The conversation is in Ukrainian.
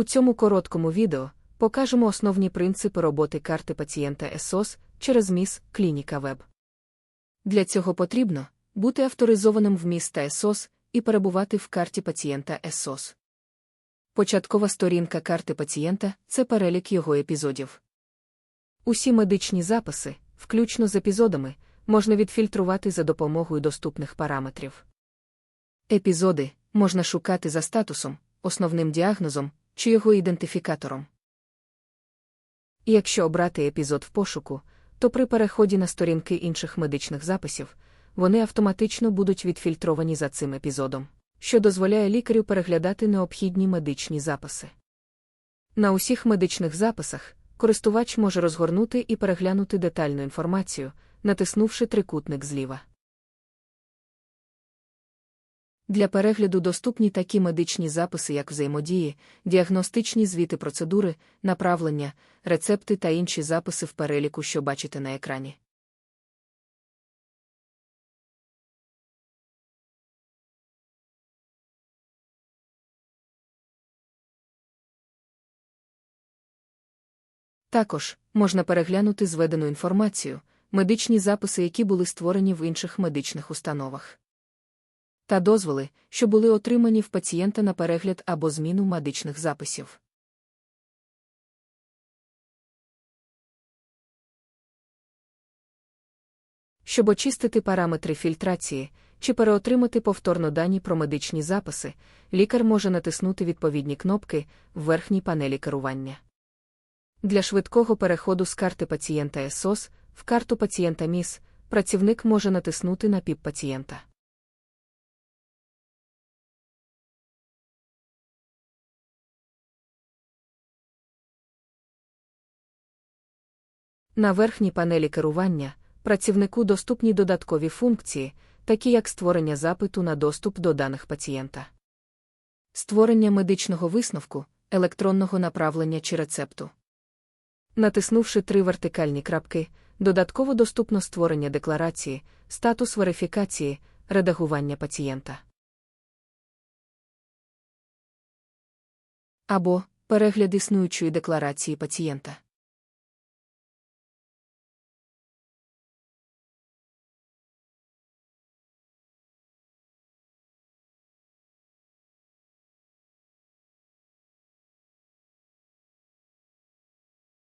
У цьому короткому відео покажемо основні принципи роботи карти пацієнта ESOS через МІС Клініка Веб. Для цього потрібно бути авторизованим в МІС та ESOS і перебувати в карті пацієнта ESOS. Початкова сторінка карти пацієнта це перелік його епізодів. Усі медичні записи, включно з епізодами, можна відфільтрувати за допомогою доступних параметрів. Епізоди можна шукати за статусом, основним діагнозом чи його ідентифікатором. Якщо обрати епізод в пошуку, то при переході на сторінки інших медичних записів вони автоматично будуть відфільтровані за цим епізодом, що дозволяє лікарю переглядати необхідні медичні записи. На усіх медичних записах користувач може розгорнути і переглянути детальну інформацію, натиснувши трикутник зліва. Для перегляду доступні такі медичні записи, як взаємодії, діагностичні звіти процедури, направлення, рецепти та інші записи в переліку, що бачите на екрані. Також можна переглянути зведену інформацію, медичні записи, які були створені в інших медичних установах та дозволи, що були отримані в пацієнта на перегляд або зміну медичних записів. Щоб очистити параметри фільтрації чи переотримати повторно дані про медичні записи, лікар може натиснути відповідні кнопки в верхній панелі керування. Для швидкого переходу з карти пацієнта ЕСОС в карту пацієнта МІС працівник може натиснути на ПІП пацієнта. На верхній панелі керування працівнику доступні додаткові функції, такі як створення запиту на доступ до даних пацієнта, створення медичного висновку, електронного направлення чи рецепту. Натиснувши три вертикальні крапки, додатково доступно створення декларації, статус верифікації, редагування пацієнта. Або перегляд існуючої декларації пацієнта.